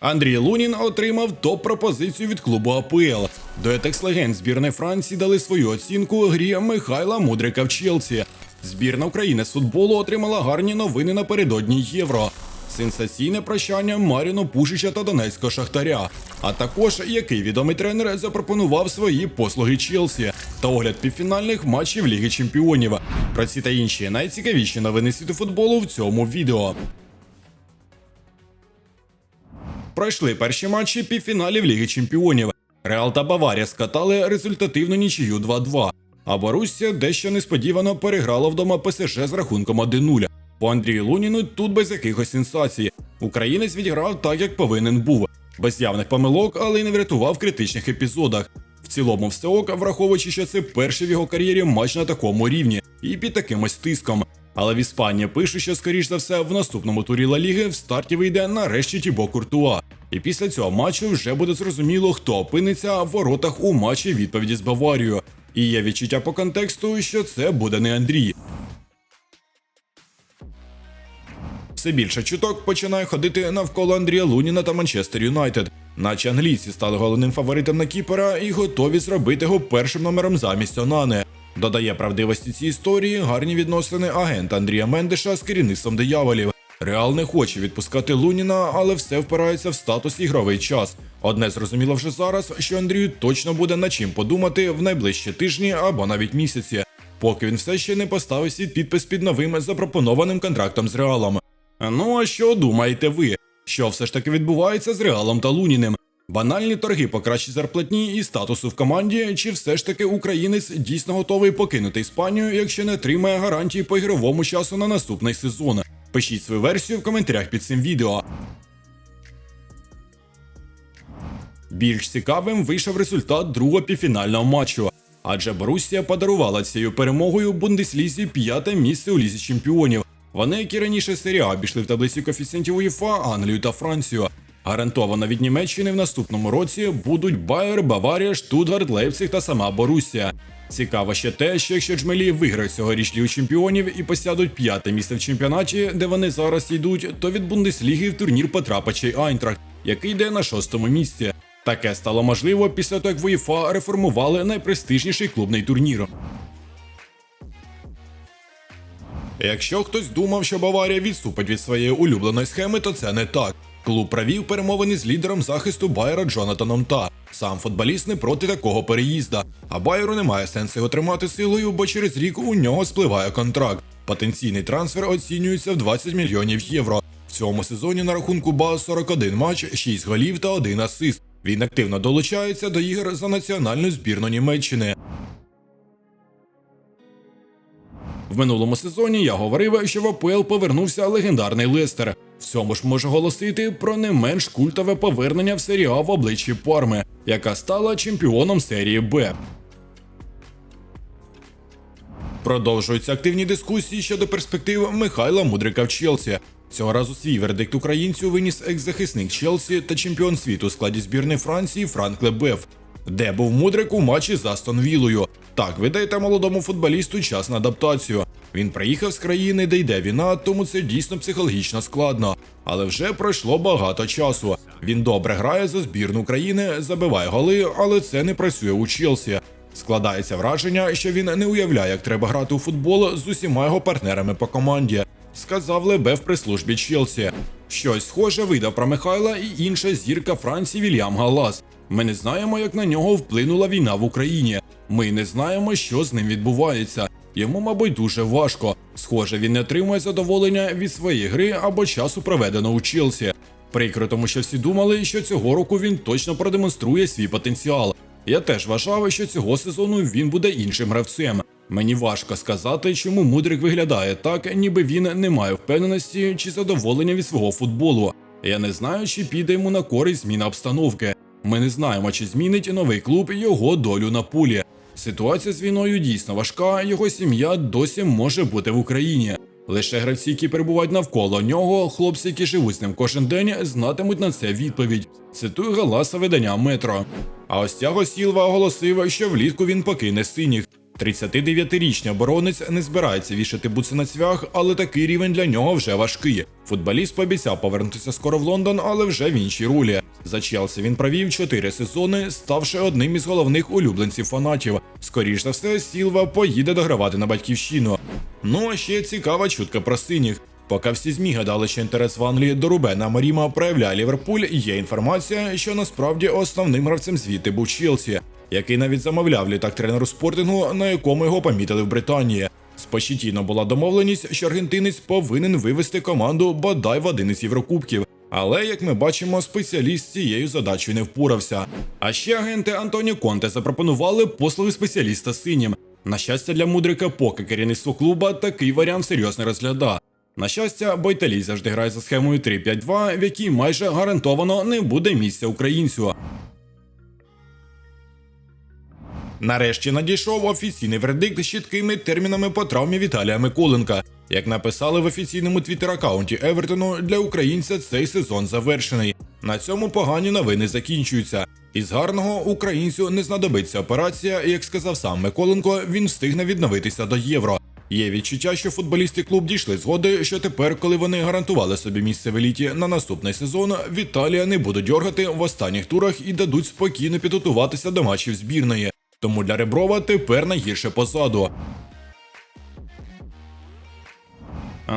Андрій Лунін отримав топ-пропозицію від клубу АПЛ. До екс-легенд збірної Франції дали свою оцінку грі Михайла Мудрика в Челсі. Збірна України з футболу отримала гарні новини напередодні євро. Сенсаційне прощання Маріно Пушича та Донецького Шахтаря. А також який відомий тренер запропонував свої послуги Челсі та огляд півфінальних матчів Ліги Чемпіонів. Про ці та інші найцікавіші новини світу футболу в цьому відео. Пройшли перші матчі півфіналів Ліги Чемпіонів. Реал та Баварія скатали результативну нічию 2-2. А Боруссія дещо несподівано переграла вдома ПСЖ з рахунком 1-0. По Андрію Луніну тут без якихось сенсацій. Українець відіграв так, як повинен був, без явних помилок, але й не врятував в критичних епізодах. В цілому все ок, враховуючи, що це перший в його кар'єрі матч на такому рівні і під такимось тиском. Але в Іспанії пишуть, що скоріш за все в наступному турі Ла Ліги в старті вийде нарешті Тібо Куртуа. І після цього матчу вже буде зрозуміло, хто опиниться в воротах у матчі відповіді з Баварією. І є відчуття по контексту, що це буде не Андрій. Все більше чуток починає ходити навколо Андрія Луніна та Манчестер Юнайтед. Наче англійці стали головним фаворитом на Кіпера і готові зробити його першим номером замість Онани. Додає правдивості цій історії гарні відносини агента Андрія Мендеша з керівництвом дияволів. Реал не хоче відпускати Луніна, але все впирається в статус ігровий час. Одне зрозуміло вже зараз, що Андрію точно буде над чим подумати в найближчі тижні або навіть місяці, поки він все ще не поставив свій підпис під новим запропонованим контрактом з Реалом. Ну а що думаєте ви? Що все ж таки відбувається з Реалом та Луніним? Банальні торги по кращій зарплатні і статусу в команді, чи все ж таки українець дійсно готовий покинути Іспанію, якщо не отримає гарантії по ігровому часу на наступний сезон? Пишіть свою версію в коментарях під цим відео. Більш цікавим вийшов результат другого півфінального матчу. Адже Боруссія подарувала цією перемогою Бундеслізі п'яте місце у лізі чемпіонів. Вони, як і раніше серія, обійшли в таблиці коефіцієнтів УЄФА Англію та Францію. Гарантовано від Німеччини в наступному році будуть Байер, Баварія, Штутгарт, Лейпциг та сама Боруссія. Цікаво ще те, що якщо джмелі виграють цьогоріч Лігу чемпіонів і посядуть п'яте місце в чемпіонаті, де вони зараз йдуть, то від Бундесліги в турнір потрапить й Айнтрахт, який йде на шостому місці. Таке стало можливо після того, як в УЄФА реформували найпрестижніший клубний турнір. Якщо хтось думав, що Баварія відступить від своєї улюбленої схеми, то це не так. Клуб провів перемовини з лідером захисту Байера Джонатаном Та. Сам футболіст не проти такого переїзда, а Байеру немає сенсу його тримати силою, бо через рік у нього спливає контракт. Потенційний трансфер оцінюється в 20 мільйонів євро. В цьому сезоні на рахунку Ба 41 матч, 6 голів та 1 асист. Він активно долучається до ігор за національну збірну Німеччини. В минулому сезоні я говорив, що в АПЛ повернувся легендарний Лестер. В цьому ж можу голосити про не менш культове повернення в серії А в обличчі Парми, яка стала чемпіоном серії Б. Продовжуються активні дискусії щодо перспектив Михайла Мудрика в Челсі. Цього разу свій вердикт українцю виніс екс-захисник Челсі та чемпіон світу у складі збірної Франції Франк Лебеф, де був Мудрик у матчі з Астон Вілою. Так, ви даєте молодому футболісту час на адаптацію. Він приїхав з країни, де йде війна, тому це дійсно психологічно складно. Але вже пройшло багато часу. Він добре грає за збірну країни, забиває голи, але це не працює у Челсі. Складається враження, що він не уявляє, як треба грати у футбол з усіма його партнерами по команді, сказав Лебе в прес-службі Челсі. Щось схоже видав про Михайла і інша зірка Франції Вільям Галас. Ми не знаємо, як на нього вплинула війна в Україні. Ми не знаємо, що з ним відбувається. Йому, мабуть, дуже важко. Схоже, він не отримує задоволення від своєї гри або часу проведеного у Челсі. Прикро, тому що всі думали, що цього року він точно продемонструє свій потенціал. Я теж вважав, що цього сезону він буде іншим гравцем. Мені важко сказати, чому Мудрик виглядає так, ніби він не має впевненості чи задоволення від свого футболу. Я не знаю, чи піде йому на користь зміна обстановки. Ми не знаємо, чи змінить новий клуб його долю на полі. Ситуація з війною дійсно важка, його сім'я досі може бути в Україні. Лише гравці, які перебувають навколо нього, хлопці, які живуть з ним кожен день, знатимуть на це відповідь. Цитую галаса видання Метро. А ось Тяго Сілва оголосив, що влітку він покине синіх. 39-річний оборонець не збирається вішати буци на цвях, але такий рівень для нього вже важкий. Футболіст пообіцяв повернутися скоро в Лондон, але вже в іншій ролі. За Челсі він провів 4 сезони, ставши одним із головних улюбленців фанатів. Скоріш за все, Сілва поїде догравати на батьківщину. Ну а ще цікава чутка про синіх. Поки всі ЗМІ гадали, що інтерес в Англії до Рубена Маріма проявляє Ліверпуль, є інформація, що насправді основним гравцем звідти був Челсі, який навіть замовляв літак тренеру спортингу, на якому його помітили в Британії. З Почетіно була домовленість, що аргентинець повинен вивести команду бодай в один із Єврокубків. Але, як ми бачимо, спеціаліст цією задачею не впорався. А ще агенти Антоні Конте запропонували послуги спеціаліста синім. На щастя, для мудрика, поки керівництво клуба такий варіант серйозно розглядає. На щастя, Бойталій завжди грає за схемою 3-5-2, в якій майже гарантовано не буде місця українцю. Нарешті надійшов офіційний вердикт з чіткими термінами по травмі Віталія Миколенка. Як написали в офіційному твіттер-аккаунті Евертону, для українця цей сезон завершений. На цьому погані новини закінчуються. Із гарного українцю не знадобиться операція, як сказав сам Миколенко, він встигне відновитися до євро. Є відчуття, що футболісти клуб дійшли згоди, що тепер, коли вони гарантували собі місце в еліті на наступний сезон, Віталія не будуть дьоргати в останніх турах і дадуть спокійно підготуватися до матчів збірної. Тому для Реброва тепер найгірше позаду.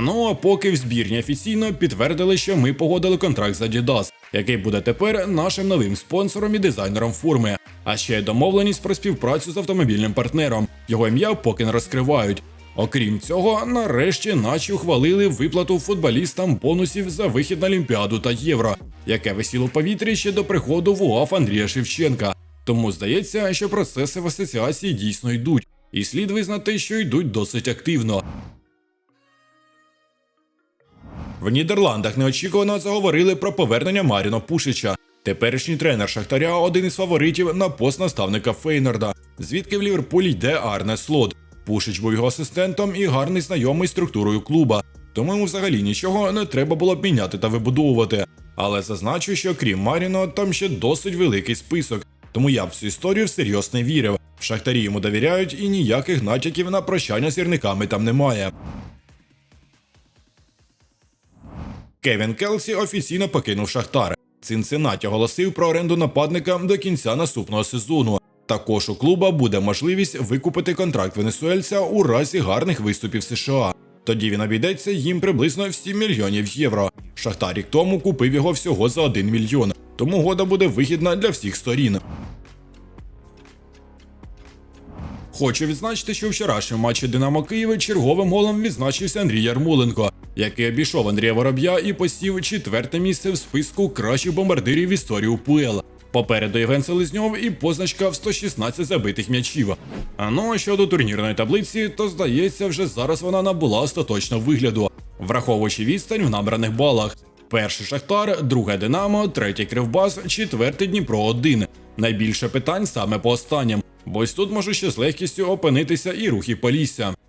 Ну а поки в збірні офіційно підтвердили, що ми погодили контракт з Adidas, який буде тепер нашим новим спонсором і дизайнером форми. А ще домовленість про співпрацю з автомобільним партнером. Його ім'я поки не розкривають. Окрім цього, нарешті наче ухвалили виплату футболістам бонусів за вихід на Олімпіаду та Євро, яке висіло в повітрі ще до приходу в УАФ Андрія Шевченка. Тому здається, що процеси в асоціації дійсно йдуть, і слід визнати, що йдуть досить активно. В Нідерландах неочікувано заговорили про повернення Маріна Пушича. Теперішній тренер Шахтаря один із фаворитів на пост наставника Фейнерда, звідки в Ліверпуль йде Арне Слот. Пушич був його асистентом і гарний знайомий структурою клуба, тому йому взагалі нічого не треба було б міняти та вибудовувати. Але зазначу, що крім Маріно, там ще досить великий список, тому я в цю історію всерйоз не вірив. Шахтарі йому довіряють і ніяких натяків на прощання з сірниками там немає. Кевін Келсі офіційно покинув Шахтар. Цинциннаті оголосив про оренду нападника до кінця наступного сезону. Також у клуба буде можливість викупити контракт венесуельця у разі гарних виступів США. Тоді він обійдеться їм приблизно в 7 мільйонів євро. Шахтар рік тому купив його всього за 1 мільйон, тому угода буде вигідна для всіх сторін. Хочу відзначити, що у вчорашньому матчі Динамо Києва черговим голом відзначився Андрій Ярмоленко, який обійшов Андрія Вороб'я і посів четверте місце в списку кращих бомбардирів в історії УПЛ. Попереду Євген Селезньов і позначка в 116 забитих м'ячів. А ну а щодо турнірної таблиці, то здається, вже зараз вона набула остаточного вигляду, враховуючи відстань в набраних балах. Перший Шахтар, друге Динамо, третій Кривбас, четвертий Дніпро 1 Найбільше питань саме по останнім, бо ось тут може ще з легкістю опинитися і рухи Полісся.